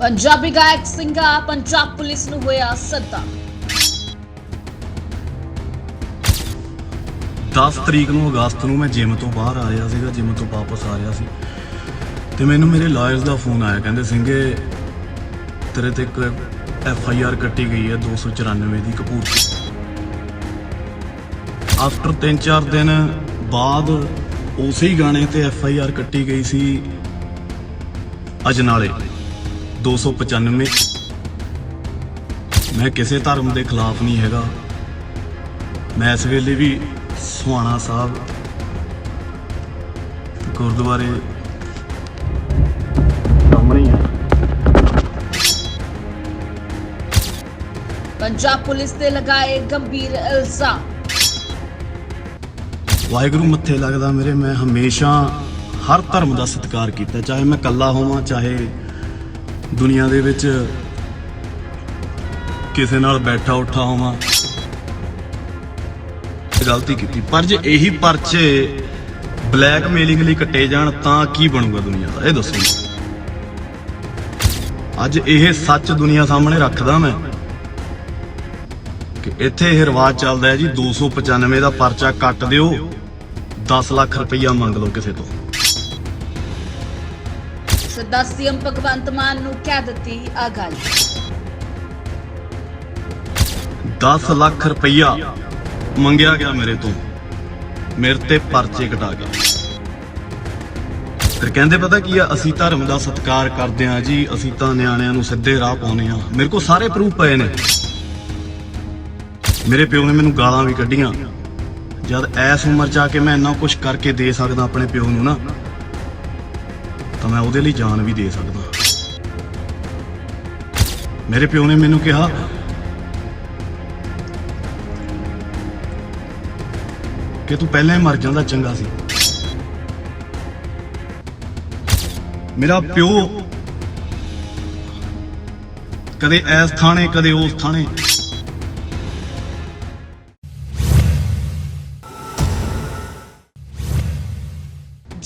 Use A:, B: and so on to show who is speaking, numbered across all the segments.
A: ਪੰਜਾਬੀ ਗਾਇਕ ਸਿੰਘਾ, ਪੰਜਾਬ ਪੁਲਿਸ ਨੂੰ ਹੋਇਆ ਸੱਦਾ।
B: 10 ਤਰੀਕ ਨੂੰ ਅਗਸਤ ਨੂੰ ਮੈਂ ਜਿਮ ਤੋਂ ਬਾਹਰ ਆ ਰਿਹਾ ਸੀਗਾ, ਜਿਮ ਤੋਂ ਵਾਪਸ ਆ ਰਿਹਾ ਸੀ। ਤੇ ਮੈਨੂੰ ਮੇਰੇ ਲਾਇਰਸ ਦਾ ਫੋਨ ਆਇਆ, ਕਹਿੰਦੇ ਸਿੰਘੇ, ਤੇਰੇ ਤੇ ਇੱਕ ਐਫ ਆਈ ਆਰ ਕੱਟੀ ਗਈ ਹੈ 294 ਦੀ ਕਪੂਰ ਆਫਟਰ 3-4 ਦਿਨ ਬਾਅਦ ਉਸੇ ਹੀ ਗਾਣੇ ਤੇ ਐਫ ਆਈ ਆਰ ਕੱਟੀ ਗਈ ਸੀ ਅਜਨਾਲੇ। 295 ਮੈਂ ਕਿਸੇ ਧਰਮ ਦੇ ਖਿਲਾਫ ਨਹੀਂ ਹੈਗਾ। ਮੈਂ ਇਸ ਵੇਲੇ ਵੀ ਸੁਹਾਣਾ ਸਾਹਿਬ ਗੁਰਦੁਆਰੇ ਸਾਹਮਣੇ ਹੀ
A: ਪੰਜਾਬ ਪੁਲਿਸ ਤੇ ਲਗਾਏ ਗੰਭੀਰ ਇਲਜ਼ਾਮ।
B: ਵਾਹਿਗੁਰੂ ਮੱਥੇ ਲੱਗਦਾ ਮੇਰੇ ਮੈਂ ਹਮੇਸ਼ਾ ਹਰ ਧਰਮ ਦਾ ਸਤਿਕਾਰ ਕੀਤਾ ਚਾਹੇ ਮੈਂ ਇਕੱਲਾ ਹੋਵਾਂ ਚਾਹੇ ਦੁਨੀਆ ਦੇ ਵਿੱਚ ਕਿਸੇ ਨਾਲ ਬੈਠਾ ਉੱਠਾ ਹੋਵਾਂ। ਗਲਤੀ ਕੀਤੀ। ਪਰ ਜੇ ਇਹੀ ਪਰਚੇ ਬਲੈਕਮੇਲਿੰਗ ਲਈ ਕੱਟੇ ਜਾਣ, ਤਾਂ ਕੀ ਬਣੂਗਾ ਦੁਨੀਆ ਦਾ? ਇਹ ਦੱਸੋ। ਅੱਜ ਇਹ ਸੱਚ ਦੁਨੀਆ ਸਾਹਮਣੇ ਰੱਖਦਾ ਮੈਂ ਕਿ ਇੱਥੇ ਇਹ ਰਿਵਾਜ ਚੱਲਦਾ ਹੈ ਜੀ 295 ਦਾ ਪਰਚਾ ਕੱਟ ਦਿਓ 10 ਲੱਖ ਰੁਪਈਆ ਮੰਗ ਲਓ ਕਿਸੇ ਤੋਂ।
A: ਸਿੱਧਾ ਸੀਐਮ ਭਗਵੰਤ ਮਾਨ ਨੂੰ ਕਹਿ ਦਿੱਤੀ ਆ
B: 10 ਲੱਖ ਰੁਪਈਆ ਮੰਗਿਆ ਗਿਆ ਮੇਰੇ ਤੋਂ। ਮੇਰੇ ਤੇ ਪਰਚੇ ਕਟਾ ਗਏ ਫਿਰ ਕਹਿੰਦੇ, ਪਤਾ ਕੀ ਆ, ਅਸੀਂ ਧਰਮ ਦਾ ਸਤਿਕਾਰ ਕਰਦੇ ਆ ਜੀ, ਅਸੀਂ ਤਾਂ ਨਿਆਣਿਆਂ ਨੂੰ ਸਿੱਧੇ ਰਾਹ ਪਾਉਨੇ ਆ ਮੇਰੇ ਕੋਲ ਸਾਰੇ ਪ੍ਰੂਫ ਪਏ ਨੇ। ਮੇਰੇ ਪਿਓ ਨੇ ਮੈਨੂੰ ਗਾਲਾਂ ਵੀ ਕੱਢੀਆਂ। ਜਦ ਐਸ ਉਮਰ ਚ ਆ ਕੇ ਮੈਂ ਇੰਨਾ ਕੁਝ ਕਰਕੇ ਦੇ ਸਕਦਾ ਆਪਣੇ ਪਿਓ ਨੂੰ ਨਾ ਤਾਂ ਮੈਂ ਉਹਦੇ ਲਈ ਜਾਨ ਵੀ ਦੇ ਸਕਦਾ। ਮੇਰੇ ਪਿਓ ਨੇ ਮੈਨੂੰ ਕਿਹਾ, ਕਿ ਤੂੰ ਪਹਿਲਾਂ ਹੀ ਮਰ ਜਾਂਦਾ ਚੰਗਾ ਸੀ। ਮੇਰਾ ਪਿਓ ਕਦੇ ਐਸ ਥਾਣੇ, ਕਦੇ ਉਸ ਥਾਣੇ।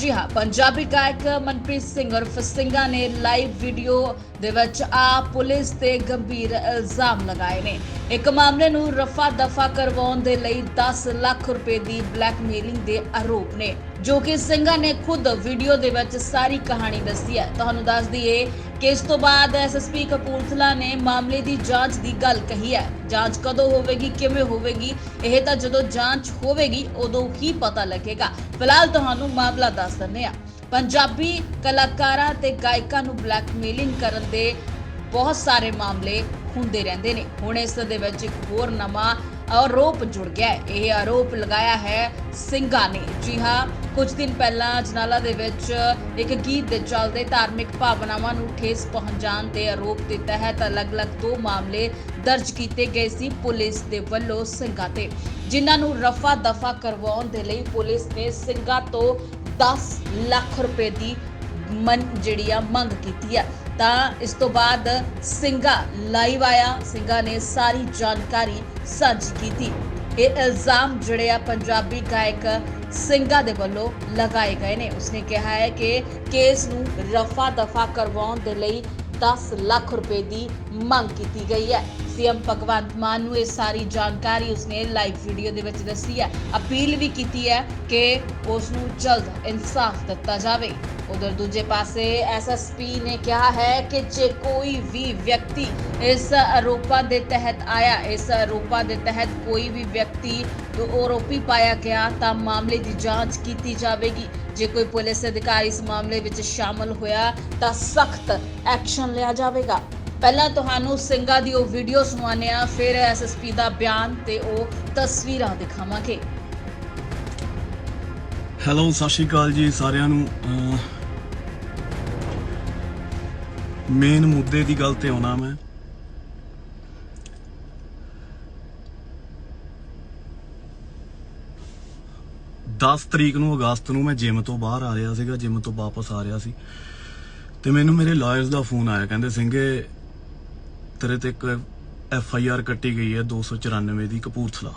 A: ਜੀ ਹਾਂ, ਪੰਜਾਬੀ ਗਾਇਕ ਮਨਪ੍ਰੀਤ ਸਿੰਘ ਉਰਫ ਸਿੰਘਾ ਨੇ ਲਾਈਵ ਵੀਡੀਓ ਦੇ ਵਿੱਚ ਆ ਪੁਲਿਸ ਤੇ ਗੰਭੀਰ ਇਲਜ਼ਾਮ ਲਗਾਏ ਨੇ। ਇੱਕ ਮਾਮਲੇ ਨੂੰ ਰਫਾ ਦਫਾ ਕਰਵਾਉਣ ਦੇ ਲਈ 10 ਲੱਖ ਰੁਪਏ ਦੀ ਬਲੈਕਮੇਲਿੰਗ ਦੇ ਆਰੋਪ ਨੇ। ਜੋ ਕਿ ਸਿੰਘਾ ਨੇ ਖੁਦ ਵੀਡੀਓ ਦੇ ਵਿੱਚ ਸਾਰੀ ਕਹਾਣੀ ਦੱਸੀ ਹੈ। ਤੁਹਾਨੂੰ ਦੱਸ ਦਈਏ ਕਿ ਇਸ ਤੋਂ ਬਾਅਦ ਐਸਐਸਪੀ ਕਪੂਰਥਲਾ ਨੇ ਮਾਮਲੇ ਦੀ ਜਾਂਚ ਦੀ ਗੱਲ ਕਹੀ ਹੈ। ਜਾਂਚ ਕਦੋਂ ਹੋਵੇਗੀ, ਕਿਵੇਂ ਹੋਵੇਗੀ, ਇਹ ਤਾਂ ਜਦੋਂ ਜਾਂਚ ਹੋਵੇਗੀ, ਉਦੋਂ ਹੀ ਪਤਾ ਲੱਗੇਗਾ। ਫਿਲਹਾਲ ਤੁਹਾਨੂੰ ਮਾਮਲਾ ਦੱਸ ਦਿੰਦੇ ਆ ਪੰਜਾਬੀ ਕਲਾਕਾਰਾਂ ਤੇ ਗਾਇਕਾਂ ਨੂੰ ਬਲੈਕਮੇਲਿੰਗ ਕਰਨ ਦੇ ਬਹੁਤ ਸਾਰੇ ਮਾਮਲੇ ਹੁੰਦੇ ਰਹਿੰਦੇ ਨੇ। ਹੁਣ ਇਸ ਦੇ ਵਿੱਚ ਇੱਕ ਹੋਰ ਨਵਾਂ ਆਰੋਪ ਜੁੜ ਗਿਆ ਹੈ। ਇਹ ਆਰੋਪ ਲਗਾਇਆ ਹੈ ਸਿੰਘਾਂ ਨੇ। ਜੀ ਹਾਂ, ਕੁਝ ਦਿਨ ਪਹਿਲਾਂ ਜਨਾਲਾ ਦੇ ਵਿੱਚ ਇੱਕ ਗੀਤ ਦੇ ਚੱਲਦੇ ਧਾਰਮਿਕ ਭਾਵਨਾਵਾਂ ਨੂੰ ਠੇਸ ਪਹੁੰਚਾਉਣ ਦੇ ਆਰੋਪ ਦੇ ਤਹਿਤ ਅਲੱਗ-ਅਲੱਗ ਦੋ ਮਾਮਲੇ ਦਰਜ ਕੀਤੇ ਗਏ ਸੀ ਪੁਲਿਸ ਦੇ ਵੱਲੋਂ ਸਿੰਘਾਂ ਤੇ। ਜਿਨ੍ਹਾਂ ਨੂੰ ਰਫਾ ਦਫਾ ਕਰਵਾਉਣ ਦੇ ਲਈ ਪੁਲਿਸ ਨੇ ਸਿੰਘਾਂ ਤੋਂ 10 ਲੱਖ ਰੁਪਏ ਦੀ ਮਨ ਜਿਹੜੀ ਆ ਮੰਗ ਕੀਤੀ ਆ ਤਾਂ ਇਸ ਤੋਂ ਬਾਅਦ ਸਿੰਘਾ ਲਾਈਵ ਆਇਆ। ਸਿੰਘਾ ਨੇ ਸਾਰੀ ਜਾਣਕਾਰੀ ਸਾਂਝੀ ਕੀਤੀ। ਇਹ ਇਲਜ਼ਾਮ ਜਿਹੜੇ ਆ ਪੰਜਾਬੀ ਗਾਇਕ ਸਿੰਘਾ ਦੇ ਵੱਲੋਂ ਲਗਾਏ ਗਏ ਨੇ। ਉਸਨੇ ਕਿਹਾ ਹੈ ਕਿ ਕੇਸ ਨੂੰ ਰਫਾ ਦਫਾ ਕਰਵਾਉਣ ਦੇ ਲਈ 10 ਲੱਖ ਰੁਪਏ ਦੀ ਮੰਗ ਕੀਤੀ ਗਈ ਹੈ। ਸੀਐਮ ਭਗਵੰਤ ਮਾਨ ਨੂੰ ਇਹ ਸਾਰੀ ਜਾਣਕਾਰੀ ਉਸਨੇ ਲਾਈਵ ਵੀਡੀਓ ਦੇ ਵਿੱਚ ਦੱਸੀ ਹੈ। ਅਪੀਲ ਵੀ ਕੀਤੀ ਹੈ ਕਿ ਉਸ ਨੂੰ ਜਲਦ ਇਨਸਾਫ ਦਿੱਤਾ ਜਾਵੇ। ਉਧਰ ਦੂਜੇ ਪਾਸੇ ਐਸਐਸਪੀ ਨੇ ਕਿਹਾ ਹੈ ਕਿ ਜੇ ਕੋਈ ਵੀ ਵਿਅਕਤੀ ਇਸ ਆਰੋਪਾਂ ਦੇ ਤਹਿਤ ਆਇਆ ਇਸ ਆਰੋਪਾਂ ਦੇ ਤਹਿਤ ਕੋਈ ਵੀ ਵਿਅਕਤੀ ਆਰੋਪੀ ਪਾਇਆ ਗਿਆ ਤਾਂ ਮਾਮਲੇ ਦੀ ਜਾਂਚ ਕੀਤੀ ਜਾਵੇਗੀ ਜੇ ਕੋਈ ਪੁਲਿਸ ਅਧਿਕਾਰੀ ਇਸ ਮਾਮਲੇ ਵਿੱਚ ਸ਼ਾਮਲ ਹੋਇਆ ਤਾਂ ਸਖਤ ਐਕਸ਼ਨ ਲਿਆ ਜਾਵੇਗਾ ਪਹਿਲਾਂ ਤੁਹਾਨੂੰ ਸਿੰਘਾਂ ਦੀ ਉਹ ਵੀਡੀਓ ਸੁਣਾਉਂਦੇ ਆ ਫਿਰ ਐਸਐਸਪੀ ਦਾ ਬਿਆਨ ਤੇ ਉਹ ਤਸਵੀਰਾਂ ਦਿਖਾਵਾਂਗੇ
B: ਹੈਲੋ ਸਤਿ ਸ਼੍ਰੀ ਅਕਾਲ ਜੀ ਸਾਰਿਆਂ ਨੂੰ। ਮੇਨ ਮੁੱਦੇ ਦੀ ਗੱਲ ਤੇ ਆਉਣਾ ਮੈਂ। ਦਸ ਤਰੀਕ ਨੂੰ ਅਗਸਤ ਨੂੰ ਮੈਂ ਜਿਮ ਤੋਂ ਬਾਹਰ ਆ ਰਿਹਾ ਸੀਗਾ ਜਿਮ ਤੋਂ ਵਾਪਸ ਆ ਰਿਹਾ ਸੀ। ਤੇ ਮੈਨੂੰ ਮੇਰੇ ਲਾਇਰਸ ਦਾ ਫੋਨ ਆਇਆ, ਕਹਿੰਦੇ ਸਿੰਘੇ ਤੇਰੇ ਤੇ ਇੱਕ ਐਫ ਆਈ ਆਰ ਕੱਟੀ ਗਈ ਹੈ 294 ਦੀ ਕਪੂਰਥਲਾ।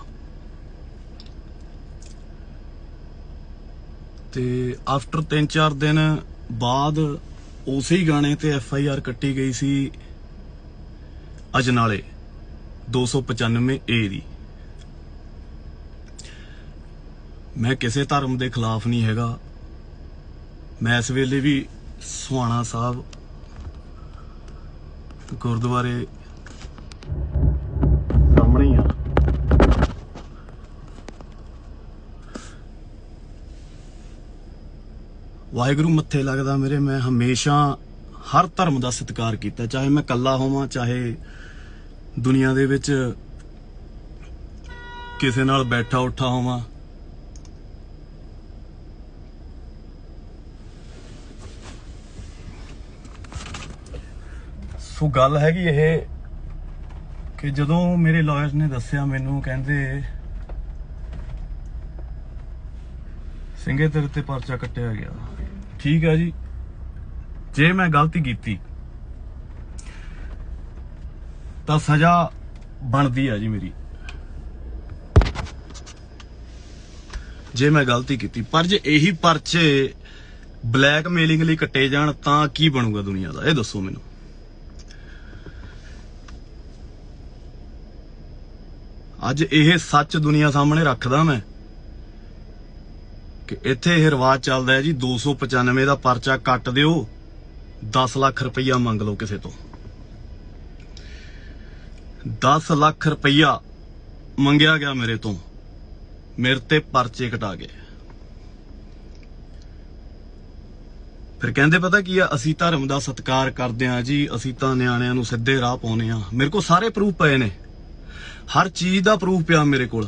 B: ਤੇ ਆਫਟਰ 3-4 ਦਿਨ ਬਾਅਦ ਉਸੇ ਹੀ ਗਾਣੇ ਤੇ ਐਫ ਆਈ ਆਰ ਕੱਟੀ ਗਈ ਸੀ ਅਜਨਾਲੇ 295 ਏ ਦੀ। ਮੈਂ ਕਿਸੇ ਧਰਮ ਦੇ ਖਿਲਾਫ ਨਹੀਂ ਹੈਗਾ। ਮੈਂ ਇਸ ਵੇਲੇ ਵੀ ਸੁਹਾਣਾ ਸਾਹਿਬ ਗੁਰਦੁਆਰੇ ਸਾਹਮਣੇ ਹੀ ਆ ਵਾਹਿਗੁਰੂ ਮੱਥੇ ਲੱਗਦਾ ਮੇਰੇ, ਮੈਂ ਹਮੇਸ਼ਾ ਹਰ ਧਰਮ ਦਾ ਸਤਿਕਾਰ ਕੀਤਾ, ਚਾਹੇ ਮੈਂ ਇਕੱਲਾ ਹੋਵਾਂ, ਚਾਹੇ ਦੁਨੀਆ ਦੇ ਵਿੱਚ ਕਿਸੇ ਨਾਲ ਬੈਠਾ ਉੱਠਾ ਹੋਵਾਂ। ਸੋ ਗੱਲ ਹੈਗੀ ਇਹ ਕਿ ਜਦੋਂ ਮੇਰੇ ਲਾਇਰਸ ਨੇ ਦੱਸਿਆ ਮੈਨੂੰ ਕਹਿੰਦੇ ਸਿੰਘੇ ਤੇਰੇ ਤੇ ਪਰਚਾ ਕੱਟਿਆ ਗਿਆ। ਠੀਕ ਹੈ ਜੀ। ਜੇ ਮੈਂ ਗਲਤੀ ਕੀਤੀ, ਤਾਂ ਸਜ਼ਾ ਬਣਦੀ ਹੈ ਜੀ ਮੇਰੀ। ਜੇ ਮੈਂ ਗਲਤੀ ਕੀਤੀ, ਪਰ ਜੇ ਇਹੀ ਪਰਚੇ ਬਲੈਕਮੇਲਿੰਗ ਲਈ ਕੱਟੇ ਜਾਣ, ਤਾਂ ਕੀ ਬਣੂਗਾ ਦੁਨੀਆ ਦਾ? ਇਹ ਦੱਸੋ ਮੈਨੂੰ। ਅੱਜ ਇਹ ਸੱਚ ਦੁਨੀਆ ਸਾਹਮਣੇ ਰੱਖਦਾ ਮੈਂ। ਕਿ ਇੱਥੇ ਇਹ ਰਿਵਾਜ ਚੱਲਦਾ ਹੈ ਜੀ 295 ਦਾ ਪਰਚਾ ਕੱਟ ਦਿਓ 10 ਲੱਖ ਰੁਪਈਆ ਮੰਗ ਲਓ ਕਿਸੇ ਤੋਂ। 10 ਲੱਖ ਰੁਪਈਆ ਮੰਗਿਆ ਗਿਆ ਮੇਰੇ ਤੋਂ, ਮੇਰੇ ਤੇ ਪਰਚੇ ਕਟਾ ਗਏ। ਫਿਰ ਕਹਿੰਦੇ, ਪਤਾ ਕੀ ਆ, ਅਸੀਂ ਧਰਮ ਦਾ ਸਤਿਕਾਰ ਕਰਦੇ ਆ ਜੀ, ਅਸੀਂ ਤਾਂ ਨਿਆਣਿਆਂ ਨੂੰ ਸਿੱਧੇ ਰਾਹ ਪਾਉਨੇ ਆ ਮੇਰੇ ਕੋਲ ਸਾਰੇ ਪ੍ਰੂਫ ਪਏ ਨੇ। ਹਰ ਚੀਜ਼ ਦਾ ਪ੍ਰੂਫ ਪਿਆ ਮੇਰੇ ਕੋਲ।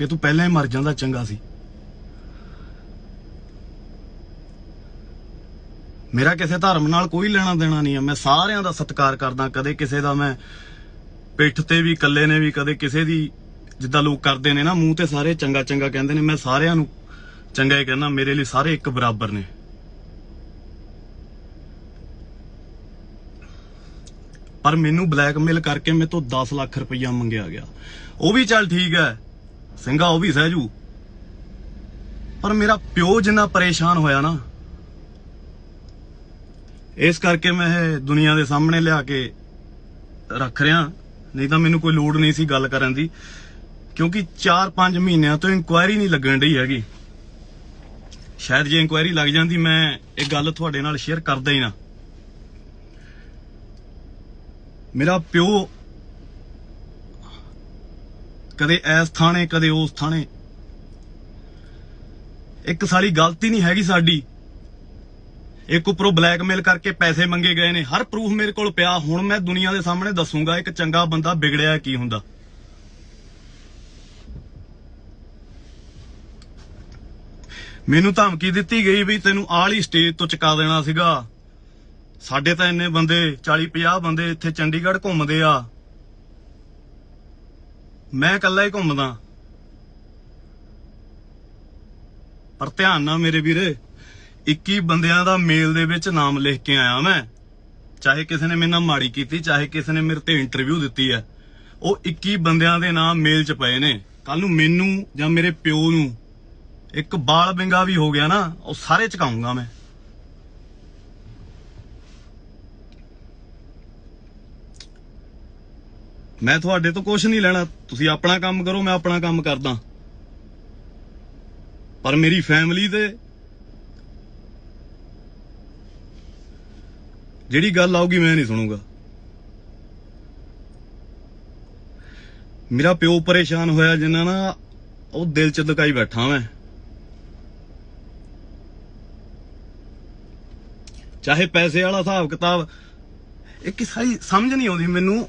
B: ਕਿ ਤੂੰ ਪਹਿਲਾਂ ਹੀ ਮਰ ਜਾਂਦਾ ਚੰਗਾ ਸੀ। ਮੇਰਾ ਕਿਸੇ ਧਰਮ ਨਾਲ ਕੋਈ ਲੈਣਾ ਦੇਣਾ ਨਹੀਂ ਹੈ ਮੈਂ ਸਾਰਿਆਂ ਦਾ ਸਤਿਕਾਰ ਕਰਦਾ, ਕਦੇ ਕਿਸੇ ਦਾ ਮੈਂ ਪਿੱਠ ਤੇ ਵੀ, ਇਕੱਲੇ ਨੇ ਵੀ, ਕਦੇ ਕਿਸੇ ਦੀ ਜਿੱਦਾਂ ਲੋਕ ਕਰਦੇ ਨੇ ਨਾ, ਮੂੰਹ ਤੇ ਸਾਰੇ ਚੰਗਾ ਚੰਗਾ ਕਹਿੰਦੇ ਨੇ। ਮੈਂ ਸਾਰਿਆਂ ਨੂੰ ਚੰਗਾ ਹੀ ਕਹਿੰਦਾ, ਮੇਰੇ ਲਈ ਸਾਰੇ ਇੱਕ ਬਰਾਬਰ ਨੇ। ਪਰ ਮੈਨੂੰ ਬਲੈਕਮੇਲ ਕਰਕੇ ਮੇਰੇ ਤੋਂ 10 ਲੱਖ ਰੁਪਈਆ ਮੰਗਿਆ ਗਿਆ। ਉਹ ਵੀ ਚੱਲ ਠੀਕ ਹੈ। ਸਿੰਘਾ ਉਹ ਵੀ ਸਹਿਜੂ ਪਰ ਮੇਰਾ ਪਿਓ ਜਿੰਨਾ ਪਰੇਸ਼ਾਨ ਹੋਇਆ ਨਾ, ਇਸ ਕਰਕੇ ਮੈਂ ਇਹ ਦੁਨੀਆ ਦੇ ਸਾਹਮਣੇ ਲਿਆ ਕੇ ਰੱਖ ਰਿਹਾ। ਨਹੀਂ ਤਾਂ ਮੈਨੂੰ ਕੋਈ ਲੋੜ ਨਹੀਂ ਸੀ ਗੱਲ ਕਰਨ ਦੀ, ਕਿਉਂਕਿ 4-5 ਮਹੀਨਿਆਂ ਤੋਂ ਇਨਕੁਆਇਰੀ ਨਹੀਂ ਲੱਗਣ ਢਈ ਹੈਗੀ। ਸ਼ਾਇਦ ਜੇ ਇਨਕੁਆਇਰੀ ਲੱਗ ਜਾਂਦੀ, ਮੈਂ ਇਹ ਗੱਲ ਤੁਹਾਡੇ ਨਾਲ ਸ਼ੇਅਰ ਕਰਦਾ ਹੀ ਨਾ। ਮੇਰਾ ਪਿਓ ਕਦੇ ਐਸ ਥਾਣੇ, ਕਦੇ ਉਸ ਥਾਣੇ। ਇੱਕ ਸਾਰੀ ਗਲਤੀ ਨਹੀਂ ਹੈਗੀ ਸਾਡੀ। ਇੱਕ ਉੱਪਰੋਂ ਬਲੈਕਮੇਲ ਕਰਕੇ ਪੈਸੇ ਮੰਗੇ ਗਏ ਨੇ। ਹਰ ਪ੍ਰੂਫ ਮੇਰੇ ਕੋਲ ਪਿਆ। ਹੁਣ ਮੈਂ ਦੁਨੀਆ ਦੇ ਸਾਹਮਣੇ ਦੱਸੂਗਾ ਇੱਕ ਚੰਗਾ ਬੰਦਾ ਵਿਗੜਿਆ ਕੀ ਹੁੰਦਾ। ਮੈਨੂੰ ਧਮਕੀ ਦਿੱਤੀ ਗਈ ਵੀ ਤੈਨੂੰ ਆਲੀ ਸਟੇਜ ਤੋਂ ਚੁਕਾ ਦੇਣਾ ਸੀਗਾ। ਸਾਡੇ ਤਾਂ ਇੰਨੇ ਬੰਦੇ 40 50 ਬੰਦੇ ਇੱਥੇ ਚੰਡੀਗੜ੍ਹ ਘੁੰਮਦੇ ਆ। ਮੈਂ ਇਕੱਲਾ ਹੀ ਘੁੰਮਦਾ। ਪਰ ਧਿਆਨ ਨਾਲ ਮੇਰੇ ਵੀਰੇ 21 ਬੰਦਿਆਂ ਦਾ ਮੇਲ ਦੇ ਵਿੱਚ ਨਾਮ ਲਿਖ ਕੇ ਆਇਆ ਮੈਂ। ਚਾਹੇ ਕਿਸੇ ਨੇ ਮੇਰੇ ਨਾਲ ਮਾੜੀ ਕੀਤੀ, ਚਾਹੇ ਕਿਸੇ ਨੇ ਮੇਰੇ ਤੇ ਇੰਟਰਵਿਊ ਦਿੱਤੀ ਹੈ। ਉਹ 21 ਬੰਦਿਆਂ ਦੇ ਨਾਮ ਮੇਲ 'ਚ ਪਏ ਨੇ। ਕੱਲ ਨੂੰ ਮੈਨੂੰ ਜਾਂ ਮੇਰੇ ਪਿਓ ਨੂੰ ਇੱਕ ਬਾਲ ਬਿੰਗਾ ਵੀ ਹੋ ਗਿਆ ਨਾ, ਉਹ ਸਾਰੇ ਚਕਾਉਂਗਾ ਮੈਂ। ਮੈਂ ਤੁਹਾਡੇ ਤੋਂ ਕੁਝ ਨਹੀਂ ਲੈਣਾ। ਤੁਸੀਂ ਆਪਣਾ ਕੰਮ ਕਰੋ, ਮੈਂ ਆਪਣਾ ਕੰਮ ਕਰਦਾ। ਪਰ ਮੇਰੀ ਫੈਮਿਲੀ ਤੇ ਜਿਹੜੀ ਗੱਲ ਆਊਗੀ ਮੈਂ ਨਹੀਂ ਸੁਣੂਗਾ। ਮੇਰਾ ਪਿਓ ਪਰੇਸ਼ਾਨ ਹੋਇਆ ਜਿੰਨਾ ਨਾ ਉਹ ਦਿਲ ਚ ਦੁਕਾਈ ਬੈਠਾ ਮੈਂ। ਚਾਹੇ ਪੈਸੇ ਵਾਲਾ ਹਿਸਾਬ ਕਿਤਾਬ, ਇਹ ਕਿ ਸਾਰੀ ਸਮਝ ਨਹੀਂ ਆਉਂਦੀ ਮੈਨੂੰ।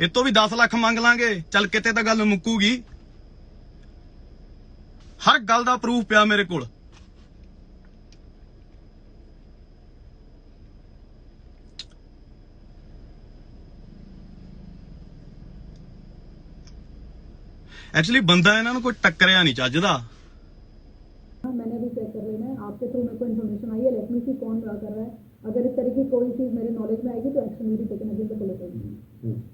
B: ਇਹ ਤੋਂ ਵੀ 10 ਲੱਖ ਮੰਗ ਲਾਂਗੇ ਚੱਲ ਕਿਤੇ ਤਾਂ ਗੱਲ ਮੁੱਕੂਗੀ ਹਰ ਗੱਲ ਦਾ ਪ੍ਰੂਫ ਪਿਆ ਮੇਰੇ ਕੋਲ ਐਕਚੁਅਲੀ ਬੰਦਾ ਇਹਨਾਂ ਨੂੰ ਕੋਈ ਟੱਕਰਿਆ ਨਹੀਂ ਚੱਜਦਾ
C: हाँ, मैंने भी चेक कर लेना है आपके थ्रू मेरे को इन्फॉर्मेशन आई है लेट मी सी कौन कर रहा है अगर इस तरह की कोई चीज़ मेरे नॉलेज में आएगी तो एक्शन भी टेकन अगेंस्ट द पुलिस